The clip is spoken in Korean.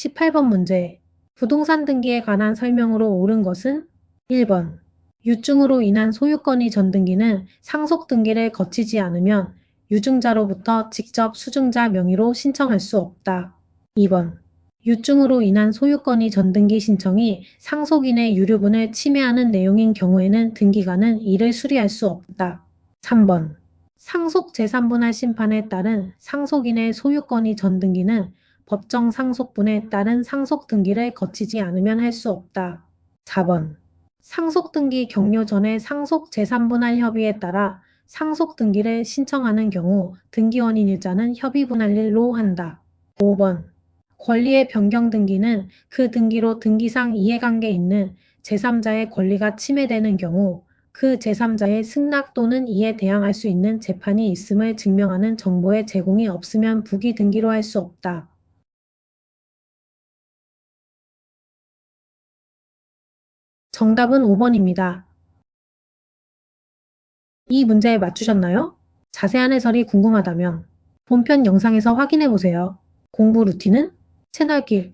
18번 문제. 부동산 등기에 관한 설명으로 옳은 것은 1번. 유증으로 인한 소유권이 전등기는 상속 등기를 거치지 않으면 유증자로부터 직접 수증자 명의로 신청할 수 없다. 2번. 유증으로 인한 소유권이 전등기 신청이 상속인의 유류분을 침해하는 내용인 경우에는 등기관은 이를 수리할 수 없다. 3번. 상속 재산분할 심판에 따른 상속인의 소유권이 전등기는 법정 상속분에 따른 상속 등기를 거치지 않으면 할 수 없다. 4번. 상속 등기 격려 전에 상속 재산분할 협의에 따라 상속 등기를 신청하는 경우 등기원인 일자는 협의 분할일로 한다. 5번. 권리의 변경 등기는 그 등기로 등기상 이해관계 있는 제3자의 권리가 침해되는 경우 그 제3자의 승낙 또는 이에 대항할 수 있는 재판이 있음을 증명하는 정보의 제공이 없으면 부기 등기로 할 수 없다. 정답은 5번입니다. 이 문제에 맞추셨나요? 자세한 해설이 궁금하다면 본편 영상에서 확인해 보세요. 공부 루틴은 채널길